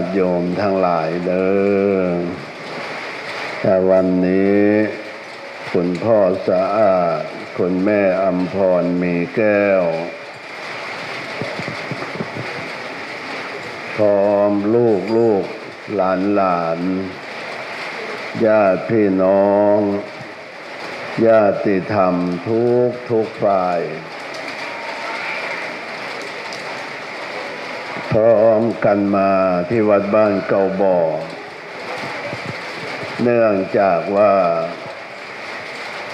ติโยมทั้งหลายเด้อแต่วันนี้คุณพ่อสะอาด คุณแม่อัมพรมีแก้ว พร้อมลูกลูกหลานหลานญาติพี่น้อง ญาติธรรมทุกทุกฝ่าย พร้อมกันมาที่วัดบ้านเก่าบ่อ เนื่องจากว่า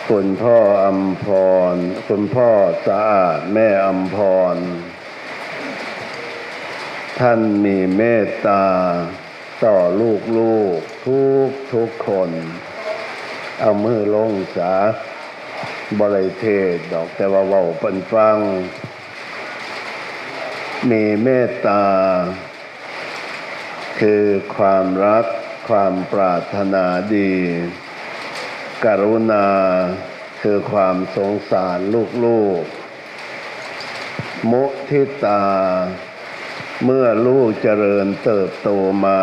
คุณพ่ออัมพร คุณพ่อสะอาดแม่อัมพร ท่านมีเมตตา ต่อลูกลูกทุกทุกคน เอามือลงสาบริเทศดอกแต่ว่าเว้าเป็นฟัง มีเมตตา คือความรักความปรารถนาดี กรุณา คือความสงสารลูกๆ มุทิตา เมื่อลูกเจริญเติบโตมา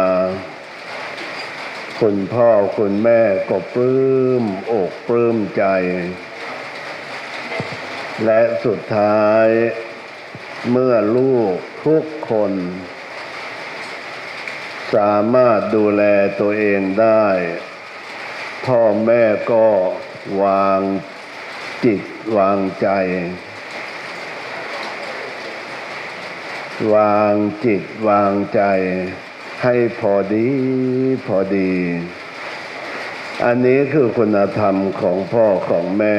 คุณพ่อคุณแม่ก็ปลื้มอกปลื้มใจ และสุดท้าย เมื่อลูกทุกคน สามารถดูแลตัวเองได้ พ่อแม่ก็วางจิตวางใจ วางจิตวางใจ ให้พอดีพอดี อันนี้คือคุณธรรมของพ่อของแม่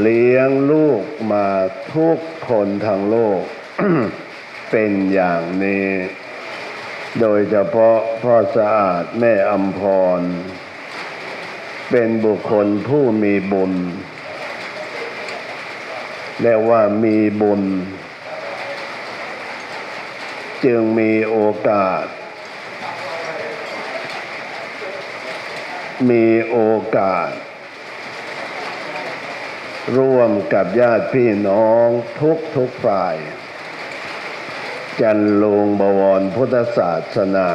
เลี้ยงลูกมาทุก คนทางโลก เป็นอย่างนี้ โดยเฉพาะพ่อสะอาดแม่อัมพร เป็นบุคคลผู้มีบุญเรียกว่ามีบุญ จึงมีโอกาส มีโอกาส ร่วมกับญาติพี่น้องทุกทุกฝ่าย จันลงบวรพุทธศาสนา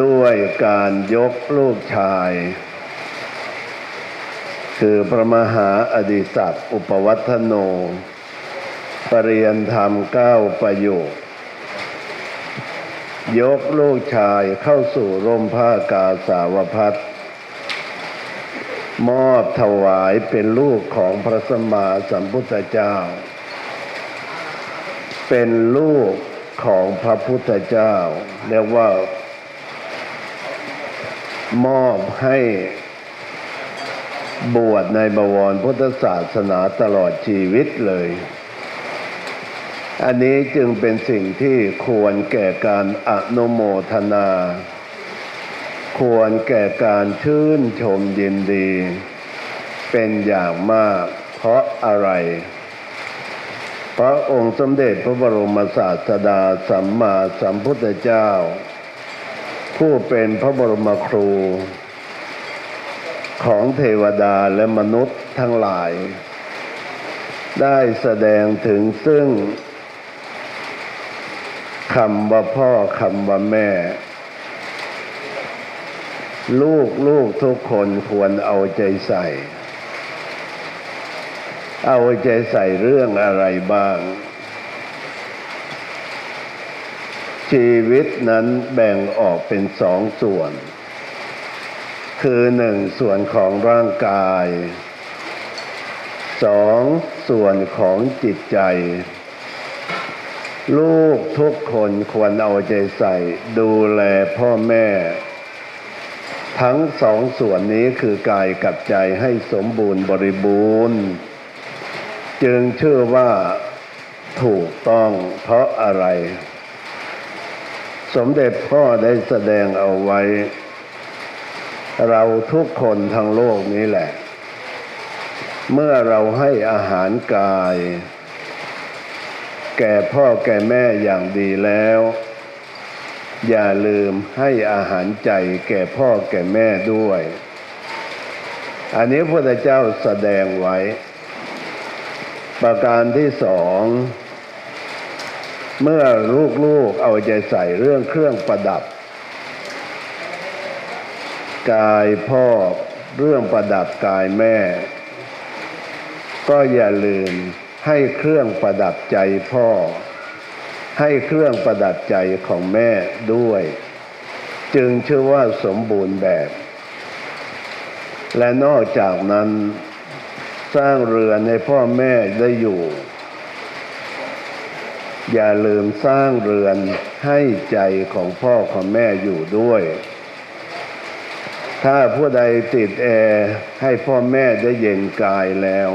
ด้วยการยกลูกชาย คือพระมหาอดิศักดิ์อุปวัฒโนปรริยนธรรมเก้าประโยคยกลูกชายเข้าสู่ร่มผ้ากาสาวพัด มอบถวายเป็นลูกของพระสมมาสัมพุทธเจ้า เป็นลูกของพระพุทธเจ้าเรียกว่า มอบให้บวชในบวรพุทธศาสนาตลอดชีวิตเลย อันนี้จึงเป็นสิ่งที่ควรแก่การอนุโมทนา ควรแก่การชื่นชมยินดี เป็นอย่างมากเพราะอะไรพระองค์สมเด็จพระบรมศาสดาสัมมาสัมพุทธเจ้า ผู้เป็นพระบรมครู ของเทวดาและมนุษย์ทั้งหลาย ได้แสดงถึงซึ่งคำว่าพ่อคำว่าแม่ ลูกลูกทุกคนควรเอาใจใส่ เอาใจใส่เรื่องอะไรบ้าง ชีวิตนั้นแบ่งออกเป็นสองส่วน คือหนึ่งส่วนของร่างกายสองส่วนของจิตใจ ลูกทุกคนควรเอาใจใส่ ดูแลพ่อแม่ ทั้งสองส่วนนี้คือกายกับใจให้สมบูรณ์บริบูรณ์ จึงเชื่อว่าถูกต้องเพราะอะไร สมเด็จพ่อได้แสดงเอาไว้ เราทุกคนทั้งโลกนี้แหละ เมื่อเราให้อาหารกาย แก่พ่อแก่แม่อย่างดีแล้ว อย่าลืมให้อาหารใจแก่พ่อแก่แม่ด้วย อันนี้พระเจ้าแสดงไว้ ประการที่สอง เมื่อลูกๆเอาใจใส่เรื่องเครื่องประดับ กายพ่อเรื่องประดับกายแม่ ก็อย่าลืมให้เครื่องประดับใจพ่อ ให้เครื่องประดับใจของแม่ด้วย จึงชื่อว่าสมบูรณ์แบบ และนอกจากนั้น สร้างเรือนให้พ่อแม่ได้อยู่ อย่าลืมสร้างเรือนให้ใจของพ่อของแม่อยู่ด้วย ถ้าผู้ใดติดแอร์ให้พ่อแม่ได้เย็นกายแล้ว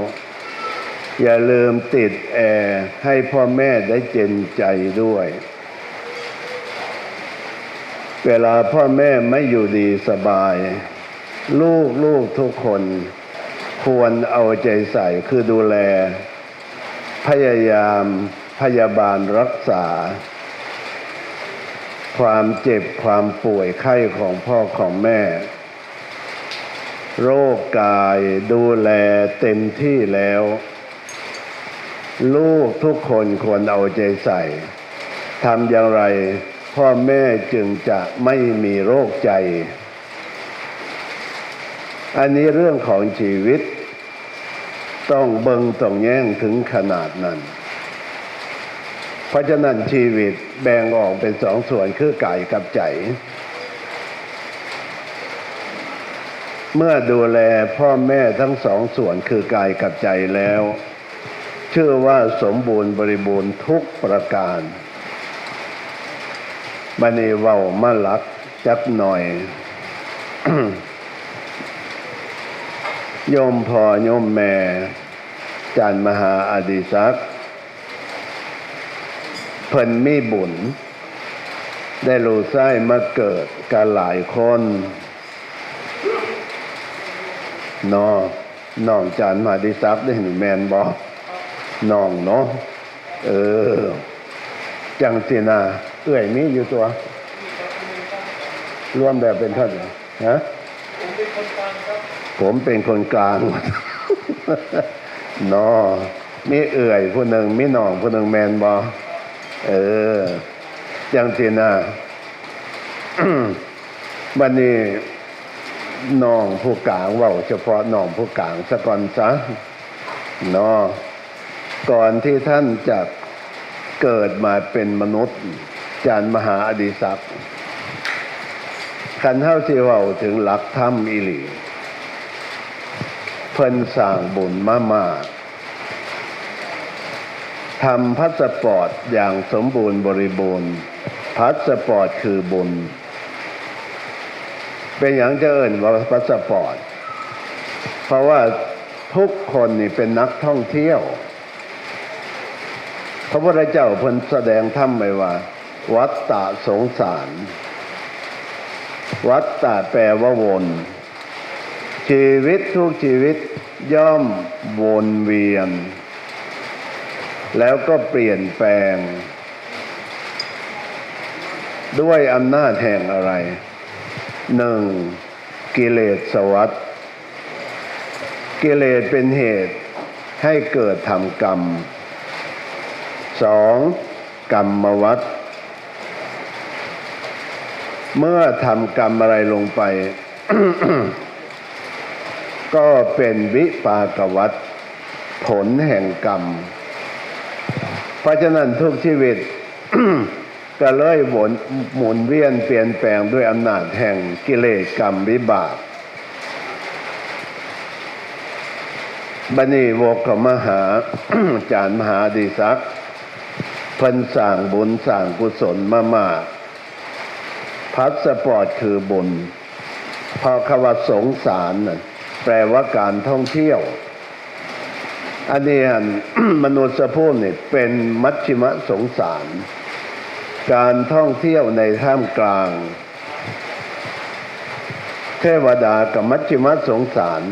อย่าลืมติดแอร์ให้พ่อแม่ได้เย็นใจด้วย เวลาพ่อแม่ไม่อยู่ดีสบาย ลูกลูกทุกคน ควรเอาใจใส่คือดูแล พยายามพยาบาลรักษา ความเจ็บความป่วยไข้ของพ่อของแม่ โรคกายดูแลเต็มที่แล้ว ลูกทุกคนควรเอาใจใส่ทำอย่างไร พ่อแม่จึงจะไม่มีโรคใจ อันนี้เรื่องของชีวิต ต้องเบิงต้องแย่งถึงขนาดนั้น เพราะฉะนั้นชีวิตแบ่งออกเป็นสองส่วนคือกายกับใจ เมื่อดูแลพ่อแม่ทั้งสองส่วนคือกายกับใจแล้ว ชื่อว่าสมบูรณ์บริบูรณ์ทุกประการบันีเว้ามาลักจักหน่อยโยมพ่อโยมแม่จันมหาอดิศักเพิ่นมีบุญ ได้รู้ไส้มาเกิดกันหลายคนนอน้องจันมหาอดิศักดิ์ได้เห็นแมนบอก น้องเนาะเออ จังสินาเอื้อยมีอยู่ตัว รวมแบบเป็นเท่าไหร่ฮะผมเป็นคนกลางนอมีเอื่อยผู้หนึ่งมีหนองผู้หนึ่งแมนบอเออ จังสินะบันนี้น้องผู้กลางว่าเฉพาะน้องผู้กลางสะก่อนซะนอ ก่อนที่ท่านจะเกิดมาเป็นมนุษย์จารย์มหาอดิศักดิ์คันเท่าที่เว่าถึงหลักธรรมอิหลีเพิ่นสร้างบุญมามากทำพัสปอร์ตอย่างสมบูรณ์บริบูรณ์ พัสปอร์ตคือบุญ เป็นอย่างจะเอิญว่าพัสปอร์ต เพราะว่าทุกคนนี่เป็นนักท่องเที่ยว พระพุทธเจ้าเพิ่นแสดงธรรมไว้ว่า วัฏฏะสงสาร วัฏฏะแปลว่าวน ชีวิตทุกชีวิตย่อมวนเวียน แล้วก็เปลี่ยนแปลง ด้วยอำนาจแห่งอะไรหนึ่งกิเลสสวัสดกิเลสเป็นเหตุให้เกิดทำกรรม สองกรรมวัฏเมื่อทำกรรมอะไรลงไป ก็เป็นวิปากวัฏผลแห่งกรรม เพราะฉะนั้นทุกชีวิต ก็เลยหมุนหมุนเวียนเปลี่ยนแปลงด้วยอำนาจแห่งกิเลสกรรมวิบากบันีวกกับมหาจารย์มหาดีศักดิ์ พิ่นสั่งบุญสั่งกุศลมามากพัสปอร์ตคือบุญพอคำว่าสงสารน่ะแปลว่าการท่องเที่ยว อันนี้มนุษย์พูดนี่เป็นมัชชิมสงสาร การท่องเที่ยวในท่ามกลาง เทวดากับมัชชิมสงสาร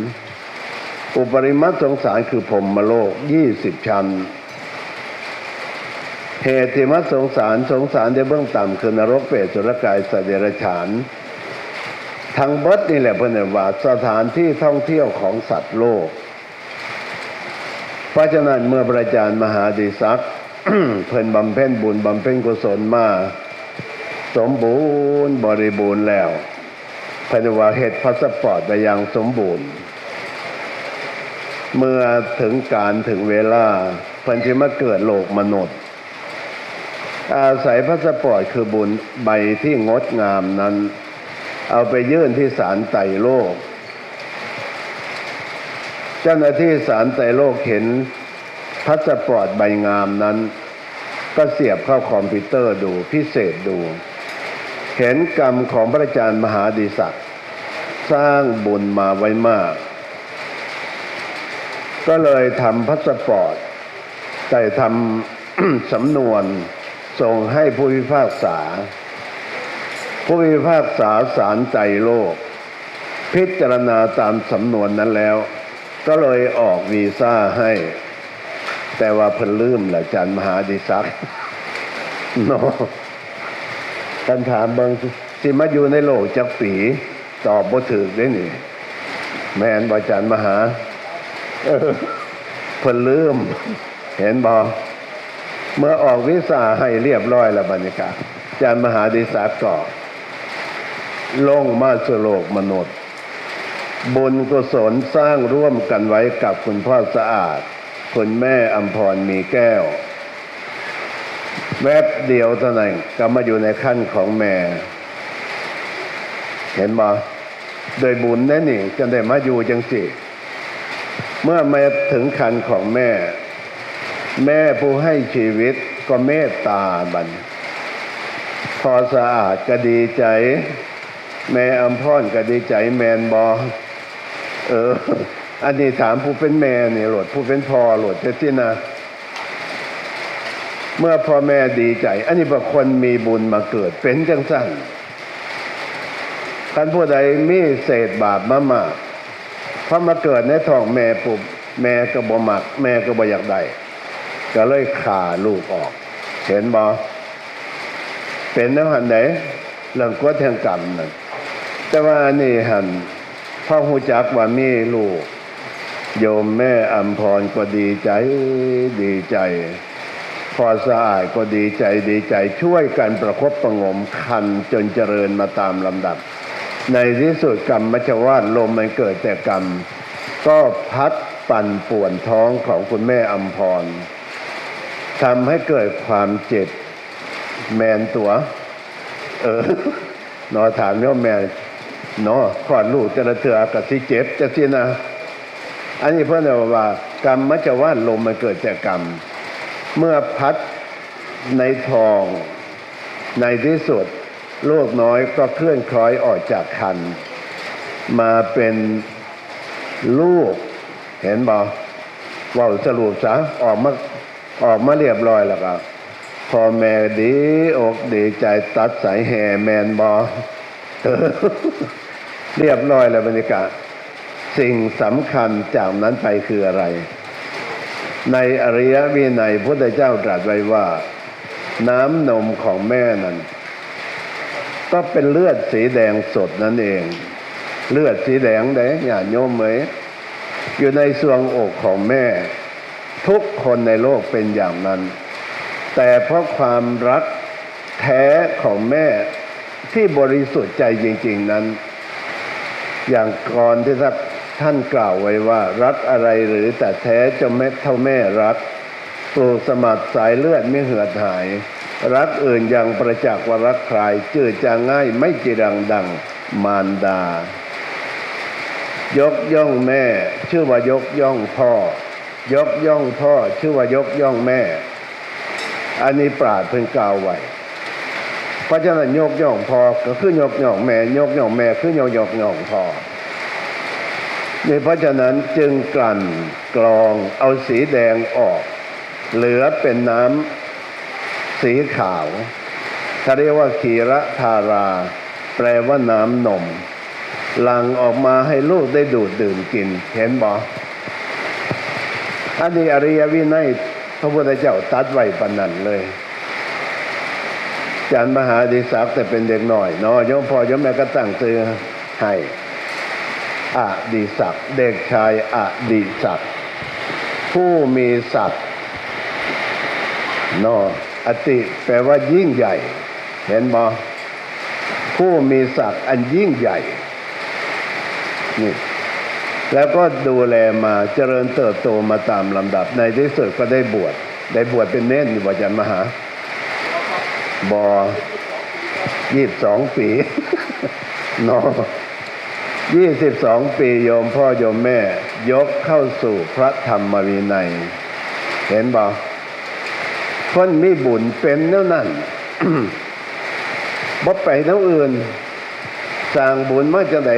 อุปริมัตสงสารคือพรมโลกยี่สิบชั้น เหตุที่มัสสงสารสงสารในเบื้องต่ำคือนรกเปรตสุรกายสเดรัจฉานทางเบิดนี่แหละเพื่อนว่าสถานที่ท่องเที่ยวของสัตว์โลก เพราะฉะนั้นเมื่อพระอาจารย์มหาดิศักเพิ่นบำเพ็ญบุญบำเพ็ญกุศลมาสมบูรณ์บริบูรณ์แล้วเพิ่นว่าเฮ็ดพาสปอร์ตไปยังสมบูรณ์ เมื่อถึงการถึงเวลาเพิ่นสิมาเกิดโลกมนุษย์ อาศัยพาสปอร์ตคือบุญใบที่งดงามนั้น เอาไปยื่นที่ศาลไต่โลก เจ้าหน้าที่ศาลไต่โลกเห็นพาสปอร์ตใบงามนั้น ก็เสียบเข้าคอมพิวเตอร์ดูพิเศษดู เห็นกรรมของพระอาจารย์มหาดีศักดิ์สร้างบุญมาไว้มาก ก็เลยทำพาสปอร์ตแต่ทำสำนวน ส่งให้ผู้พิพากษา ผู้พิพากษาศาลใจโลก พิจารณาตามสำนวนนั้นแล้ว ก็เลยออกวีซ่าให้ แต่ว่าเพิ่นลืมแหละจันมหาดิศักดิ์เนาะท่านถามเบิงสิมาอยู่ในโลกจักปี ตอบบ่ถูกได้นี่ แมนบ่จันมหา เพิ่นลืม เห็นบ่ เมื่อออกวิสาให้เรียบร้อยแล้วบรรยากาศจันมหาดิศักดิ์ก็ลงมาสู่โลกมนุษย์ บุญกุศลสร้างร่วมกันไว้กับคุณพ่อสะอาด คุณแม่อัมพรมีแก้ว แวบเดียวเท่านั้นก็มาอยู่ในขั้นของแม่ เห็นบ่โดยบุญแน่นี่จะได้มาอยู่จังสิ เมื่อมาถึงคันของแม่ แม่ผู้ให้ชีวิตก็เมตตาบัน พอสะอาดก็ดีใจ แม่อัมพรก็ดีใจแมนบอเออ อันนี้ถามผู้เป็นแม่นี่โหลดผู้เป็นพ่อโหลดเจ้าที่นะเมื่อพ่อแม่ดีใจ อันนี้บางคนมีบุญมาเกิดเป็นจังสั้นท่านผู้ใดมีเศษบาปมามากพอมาเกิดในท้องแม่ปุบแม่ก็บ่มัก แม่ก็บ่อยากได้ ก็เลยขาลูกออก เห็นบ่เป็นแล้วหันไหนเรื่องกฎแห่งกรรมนั่นแต่ว่านี่หันพ่อหูจักว่ามีลูก โยมแม่อัมพรก็ดีใจดีใจพอสะอาดก็ดีใจดีใจช่วยกันประคบประงมคันจนเจริญมาตามลำดับ ในที่สุดกรรมมัชวาดลมมันเกิดแต่กรรม ก็พัดปั่นป่วนท้องของคุณแม่อัมพร ทำให้เกิดความเจ็บแมนตัว เออนอถามโยแม่เนาะคลอดลูกจะระเถือกับสิเจ็บจะสินะอันนี้เพื่อนบอกว่า กรรมมัจจวาลมมันเกิดจากกรรม เมื่อพัดในทองในที่สุดโลกน้อยก็เคลื่อนคล้อยออกจากคัน มาเป็นลูก เห็นบ่ว่าสรุปซะออกมา ออกมาเรียบร้อยแล้วก็พอแม่ดีอกดีใจตัดสายแห่แมนบอเรียบร้อยแล้วบรรยากาศสิ่งสำคัญจากนั้นไปคืออะไร ในอริยวินัยพระพุทธเจ้าตรัสไว้ว่า น้ำนมของแม่นั้น ก็เป็นเลือดสีแดงสดนั่นเอง เลือดสีแดงเด้อย่าโยมเหมยอยู่ในสวงอกของแม่ ทุกคนในโลกเป็นอย่างนั้น แต่เพราะความรักแท้ของแม่ที่บริสุทธิ์ใจจริง ๆนั้น อย่างก่อนที่ท่านกล่าวไว้ว่า รักอะไรหรือแต่แท้จะแม่เท่าแม่รักปลูกสมัครสายเลือดไม่เหือดหาย รักอื่นยังประจักษ์ว่ารักใครจืดจางง่ายไม่จีรังดังมารดา ยกย่องแม่ ชื่อว่ายกย่องพ่อ ยกย่องพ่อชื่อว่ายกย่องแม่ อันนี้ปราดเพิ่งกล่าวไว้เพราะฉะนั้นยกย่องพ่อก็คือยกย่องแม่ยกย่องแม่คือยกยกย่องพ่อนี่เพราะฉะนั้นจึงกลั่นกรองเอาสีแดงออก เหลือเป็นน้ำสีขาวเขาเรียกว่าขีระธารา แปลว่าน้ำนมหลังออกมาให้ลูกได้ดูดดื่มกิน เห็นบอ อันนี้อริยวินัยพระพุทธเจ้าตัดไว้ปานนั้นเลยจารย์มหาดิศักดิ์แต่เป็นเด็กหน่อยเนาะยมพ่อยมแม่ก็ตั้งชื่อให้อดิศักดิ์เด็กชายอดิศักผู้มีศักดิ์นออติแปลว่ายิ่งใหญ่ เห็นบ่ผู้มีศักดิ์อันยิ่งใหญ่นี่ แล้วก็ดูแลมาเจริญเติบโตมาตามลำดับ ในที่สุดก็ได้บวชได้บวชเป็นเน้นอยู่บ่อาจันมหา บอยี่สิบสองปีนอยี่สิบสองปีโยมพ่อโยมแม่ ยกเข้าสู่พระธรรมวินัย เห็นบ่คนมีบุญเป็นเท่านั้นบ่ไปเท่าอื่น สร้างบุญมาจังไหน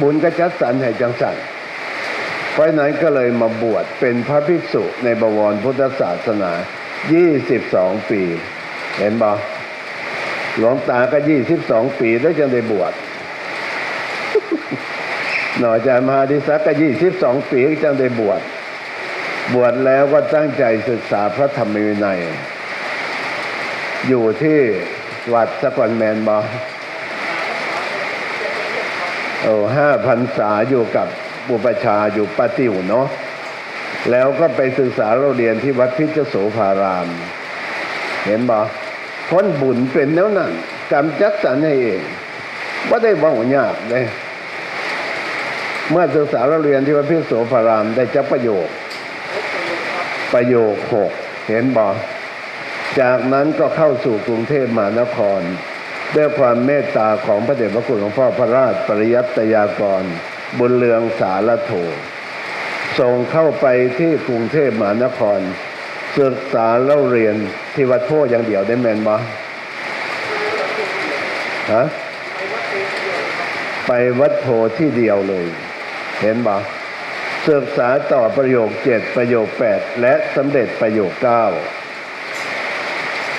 บุญก็จัดสรรให้จังสัน เพราะนั้นก็เลยมาบวชเป็นพระภิกษุในบวรพุทธศาสนา 22 ปี เห็นบ่หลวงตาก็ 22 ปีได้จังได้บวชหน่อจามาดิศักก็ 22 ปีจังได้บวชบวชแล้วก็ตั้งใจศึกษาพระธรรมวินัย อยู่ที่วัดสกลแมนบอโอ้ห้าพันษาอยู่กับ บุปชาอยู่ปาติวเนาะแล้วก็ไปศึกษาเราเรียนที่วัดพิจโสภาราม เห็นบ่พ้นบุญเป็นแล้วนั่นกรรมจัดสรรให้เองว่าได้ว่ายากเลยเมื่อศึกษาเราเรียนที่วัดพิจโสภารามได้จักประโยค ประโยคหกเห็นบ่จากนั้นก็เข้าสู่กรุงเทพมหานคร ด้วยความเมตตาของพระเดชพระคุณหลวงพ่อพระราชปริยัตยากร บุญเรืองสารโถส่งเข้าไปที่กรุงเทพมหานคร ศึกษาเล่าเรียนที่วัดโพธิ์อย่างเดียวได้แมนบ่ฮะไปวัดโพธิ์ที่เดียวเลย เห็นบ่ศึกษาต่อประโยคเจ็ดประโยคแปดและสำเร็จประโยคเก้า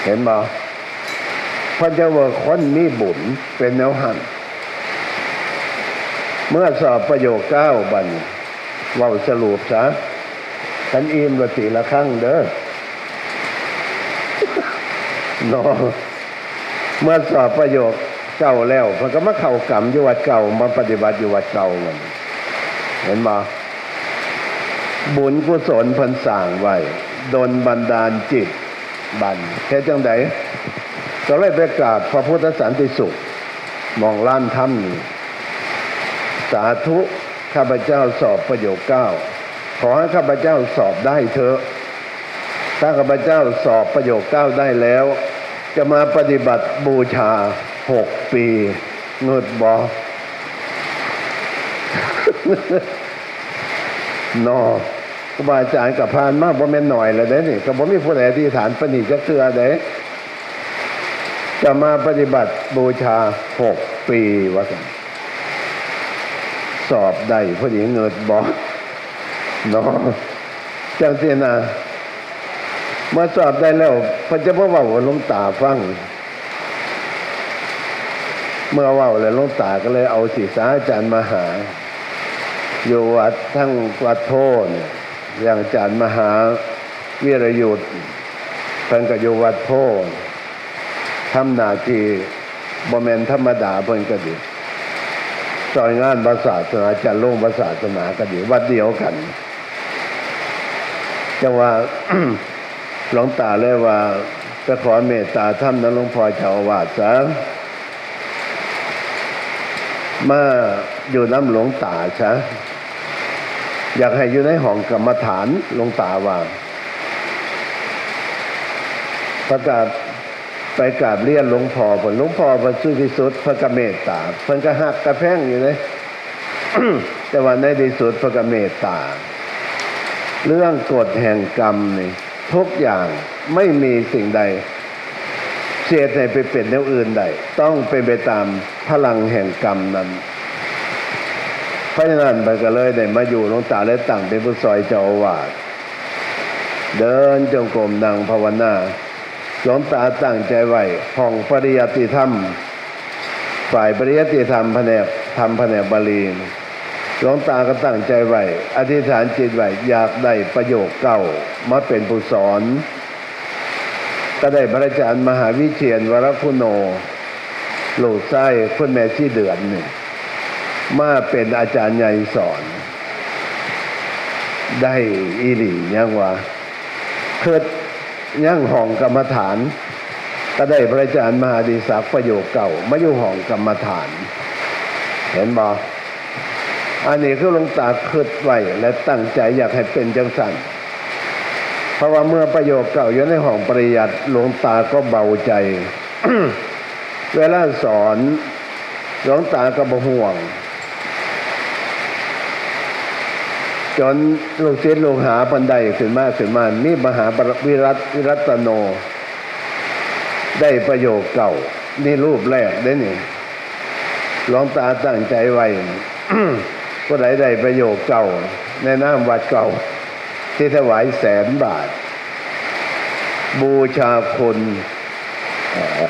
เห็นบ่พระเจ้าว่าคนมีบุญเป็นแนวหัน เมื่อสอบประโยคเก้าบันเว่าสรุปซะฉันอิ่มละตีละครั้งเด้อนอเมื่อสอบประโยคเก้าแล้วมันก็มาเข้ากรรมอยู่วัดเก่ามาปฏิบัติอยู่วัดเก่ามันเห็นบ่บุญกุศลพันสั่งไว้ดนบันดาลจิตบันแค่จังไดก็เลยไปกราบพระพุทธสันติสุขมองล้านถ้ำนี่าธุข้าพเจ้าสอบประโยคเก้าขอให้ข้าพเจ้าสอบได้เถอะ ถ้าข้าพเจ้าสอบประโยคเก้าได้แล้ว จะมาปฏิบัติบูชาหกปีเงิดบอนอครูบาอาจารย์กับพานมากบ่แม่นหน่อยเลยเด้นี่ก็บ่มีผู้ใดที่ฐานปณิจะเชื่อเด้จะมาปฏิบัติบูชาหกปีว่ากัน สอบได้พอดีเงิดบอเนาะจังสินะเมื่อสอบได้แล้วพระเจ้าพ่อว่าหลวงตาฟัง เมื่อว่าแล้วหลวงตาก็เลยเอาศีรษะอาจารย์มาหา อยู่วัดทั้งวัดโพนอย่างอาจารย์มหาวิรยุทธ์เพิ่นก็อยู่วัดโพนทำหน้าที่บ่แมนธรรมดาเพิ่นก็ดี ซอยงานภาษาสนาจันลงภาษาสนาก็ดีวัดเดียวกันจังว่าหลวงตาเลยว่าจะขอเมตตาท่านนั้นหลวงพ่อเจ้าอาวาสซะมาอยู่น้ำหลวงตาซะอยากให้อยู่ในห้องกรรมฐานหลวงตาว่าประกาศ ไปกราบเรียนหลวงพ่อผลหลวงพ่อพระสุที่สุดพระกเมตตาเพิ่นก็หักกระแพงอยู่เลยแต่ว่าในที่สุดพระกเมตตา เรื่องกฎแห่งกรรมนี่ทุกอย่างไม่มีสิ่งใดเสียใจไปเป็นแนวอื่นใดต้องเป็นไปตามพลังแห่งกรรมนั้นเพราะฉะนั้นมันก็เลยได้มาอยู่หลวงตาและตั้งเป็นผู้ซอยเจ้าอาวาสเดินจงกรมนั่งภาวนา หลวงตาตั้งใจไว้ห้องปริยัติธรรม ฝ่ายปริยัติธรรมแผนกธรรมแผนกบาลีหลวงตาก็ตั้งใจไว้อธิษฐานจิตไว้อยากได้ประโยคเก่ามาเป็นผู้สอน ก็ได้พระอาจารย์มหาวิเชียนวรคุณโนโลูกไส้คุณแม่ที่เดือนนี่มาเป็นอาจารย์ใหญ่สอน ได้อีหลียังว่าเคิด ย่างห้องกรรมฐาน ก็ได้พระอาจารย์มหาดีศักดิ์ประโยคเก่ามาอยู่ห้องกรรมฐาน เห็นบออันนี้คือหลวงตาคิดไว้และตั้งใจอยากให้เป็นจังสันเพราะว่าเมื่อประโยคเก่าอยู่ในห้องปริยัติหลวงตาก็เบาใจ เวลาสอนหลวงตาก็บ่ห่วง จนลูกศิษย์ลูกหาปันไดขึ้นมาขึ้นมามีมหาปรวิรัตวิรัตโน ได้ประโยคเก่า นี่รูปแรกได้นี่หลวงตาตั้งใจไว้ผู้ใดได้ประโยคเก่า ในน้ำวัดเก่า ที่ถวายแสนบาท บูชาคุณเอ่อ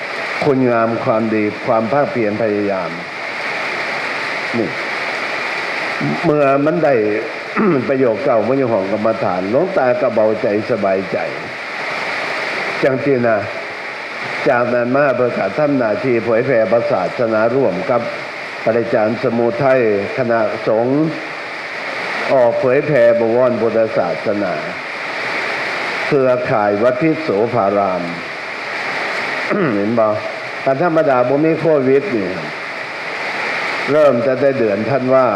คุณงามความดีความภาคเพียรพยายามนี่เมื่อมันได้ ประโยคเก่ามันยู่ห้องกรรมฐานหลวงตาก็เบาใจสบายใจ จังทีนะจากนั้นมาประกาศทำหนาทีเผยแผ่ประสาทศาสนาร่วมกับปริจารย์สมุทัยคณะสงฆ์ออกเผยแผ่บวรพุทธศาสนาเครือข่ายวัดพิโสภาราม เห็นบ่การธรรมดาบ่มีโควิดนี่ เริ่มจะได้เดือนท่านว่า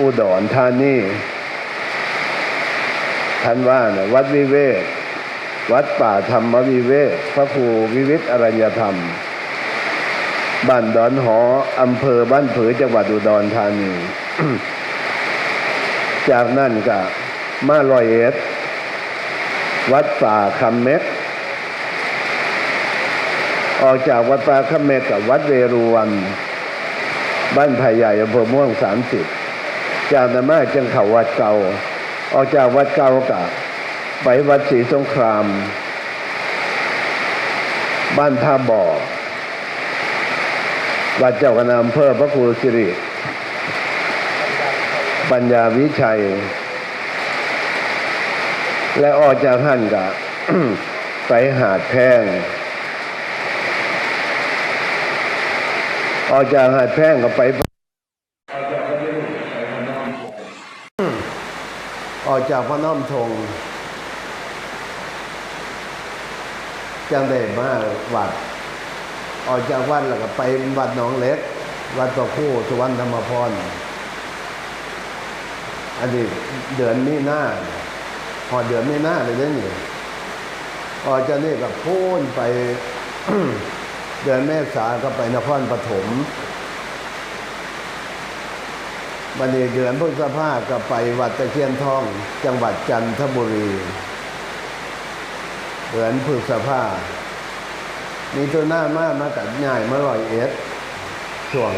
อุดรธานีท่านว่านะวัดวิเวกวัดป่าธรรมวิเวกพระครูวิวิทอรัญญธรรม บ้านดอนหออำเภอบ้านผือจังหวัดอุดรธานี จากนั้นก็มาลอยเอ็ดวัดป่าคำเม็ดออกจากวัดป่าคำเม็ดกับวัดเวรุวัน บ้านไผ่ใหญ่อำเภอม่วงสามสิบ จากนั้นมาจึงเขาวัดเก่า ออกจากวัดเก่ากับ ไปวัดศรีสงคราม บ้านท่าบ่อวัดเจ้าคณะอำเภอพระครูสิริ ปัญญาวิชัย และออกจากหันกับไปหาดแพงออกจากหาดแพงก็ไป ออกจากพระน้อมทงจังได้มาวัด ออกจากวัดแล้วก็ไปวัดหนองเล็ก วัดตัวคู่สุวรรณธรรมพรอันนี้เดือนมีหน้าพอเดือนมีหน้าเลยเด้อนี่ออกจากนี่ก็พูนไป เดือนเมษาก็ไปนครปฐม บันนี้เดือนพฤษภาก็ไปวัดตะเคียนทอง จังหวัดจันทบุรีเดือนพฤษภามีตัวหน้ามากมากัดง่ายมาลอยเอ็ดช่วง